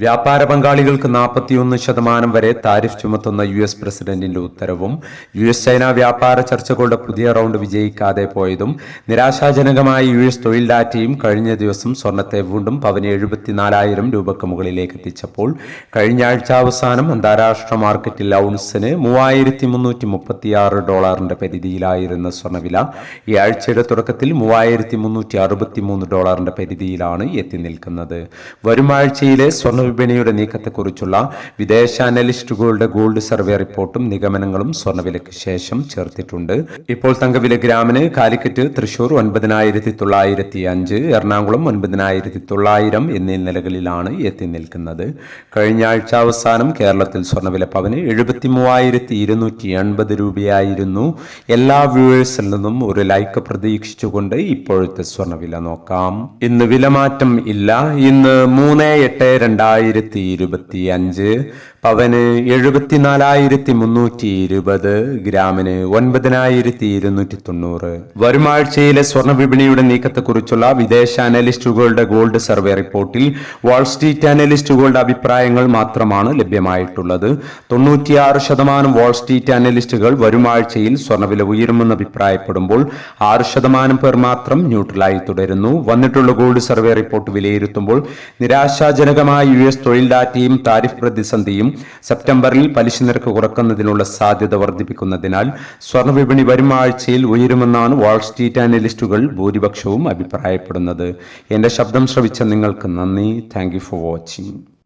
വ്യാപാര പങ്കാളികൾക്ക് നാൽപ്പത്തിയൊന്ന് ശതമാനം വരെ താരിഫ് ചുമത്തുന്ന യു എസ് പ്രസിഡന്റിന്റെ ഉത്തരവും യു എസ് ചൈന വ്യാപാര ചർച്ചകളുടെ പുതിയ റൗണ്ട് വിജയിക്കാതെ പോയതും നിരാശാജനകമായ യു എസ് തൊഴിൽ ഡാറ്റയും കഴിഞ്ഞ ദിവസം സ്വർണത്തെ വീണ്ടും പവന് എഴുപത്തിനാലായിരം രൂപക്ക് മുകളിലേക്ക് എത്തിച്ചപ്പോൾ കഴിഞ്ഞ ആഴ്ച അവസാനം അന്താരാഷ്ട്ര മാർക്കറ്റിൽ ഔൺസിന് മൂവായിരത്തി മുന്നൂറ്റി മുപ്പത്തിയാറ് ഡോളറിന്റെ പരിധിയിലായിരുന്ന സ്വർണവില ഈ ആഴ്ചയുടെ തുടക്കത്തിൽ മൂവായിരത്തി മുന്നൂറ്റി അറുപത്തി മൂന്ന് ഡോളറിന്റെ പരിധിയിലാണ് എത്തി നിൽക്കുന്നത്. വരും ആഴ്ചയിലെ സ്വർണ വിപണിയുടെ നീക്കത്തെക്കുറിച്ചുള്ള വിദേശ അനലിസ്റ്റുകളുടെ ഗോൾഡ് സർവേ റിപ്പോർട്ടും നിഗമനങ്ങളും സ്വർണവിലയ്ക്ക് ശേഷം ചേർത്തിട്ടുണ്ട്. ഇപ്പോൾ തങ്കവില ഗ്രാമിന് കാലിക്കറ്റ് തൃശൂർ ഒൻപതിനായിരത്തി തൊള്ളായിരത്തി അഞ്ച് എറണാകുളം ഒൻപതിനായിരത്തി തൊള്ളായിരം എന്നീ നിലകളിലാണ് എത്തി നിൽക്കുന്നത്. കഴിഞ്ഞ ആഴ്ച അവസാനം കേരളത്തിൽ സ്വർണവില പവന് എഴുപത്തി മൂവായിരത്തി ഇരുന്നൂറ്റി എൺപത് രൂപയായിരുന്നു. എല്ലാ വ്യൂവേഴ്സിൽ നിന്നും ഒരു ലൈക്ക് പ്രതീക്ഷിച്ചുകൊണ്ട് ഇപ്പോഴത്തെ സ്വർണവില നോക്കാം. ഇന്ന് വിലമാറ്റം ഇല്ല. ഇന്ന് മൂന്ന് എട്ട് രണ്ടായിരത്തി ഇരുപത്തി അഞ്ച് പവന് എഴുപത്തിനാലായിരത്തി മുന്നൂറ്റി ഇരുപത് ഗ്രാമിന് ഒൻപതിനായിരത്തി ഇരുന്നൂറ്റി തൊണ്ണൂറ് വരുമാഴ്ചയിലെ സ്വർണ വിപണിയുടെ നീക്കത്തെക്കുറിച്ചുള്ള വിദേശ അനലിസ്റ്റുകളുടെ ഗോൾഡ് സർവേ റിപ്പോർട്ടിൽ വാൾസ്ട്രീറ്റ് അനലിസ്റ്റുകളുടെ അഭിപ്രായങ്ങൾ മാത്രമാണ് ലഭ്യമായിട്ടുള്ളത്. തൊണ്ണൂറ്റിയാറ് ശതമാനം വാൾസ്ട്രീറ്റ് അനലിസ്റ്റുകൾ വരുമാഴ്ചയിൽ സ്വർണവില ഉയരുമെന്ന് അഭിപ്രായപ്പെടുമ്പോൾ ആറ് ശതമാനം പേർ മാത്രം ന്യൂട്രലായി തുടരുന്നു. വന്നിട്ടുള്ള ഗോൾഡ് സർവേ റിപ്പോർട്ട് വിലയിരുത്തുമ്പോൾ നിരാശാജനകമായ യു എസ് തൊഴിൽ ഡാറ്റയും താരിഫ് പ്രതിസന്ധിയും സെപ്റ്റംബറിൽ പലിശ നിരക്ക് കുറക്കുന്നതിനുള്ള സാധ്യത വർദ്ധിപ്പിക്കുന്നതിനാൽ സ്വർണ വിപണി വരും ആഴ്ചയിൽ ഉയരുമെന്നാണ് വാൾസ്ട്രീറ്റ് അനലിസ്റ്റുകൾ ഭൂരിപക്ഷവും അഭിപ്രായപ്പെടുന്നത്. എന്റെ ശബ്ദം ശ്രവിച്ച നിങ്ങൾക്ക് നന്ദി. Thank for watching.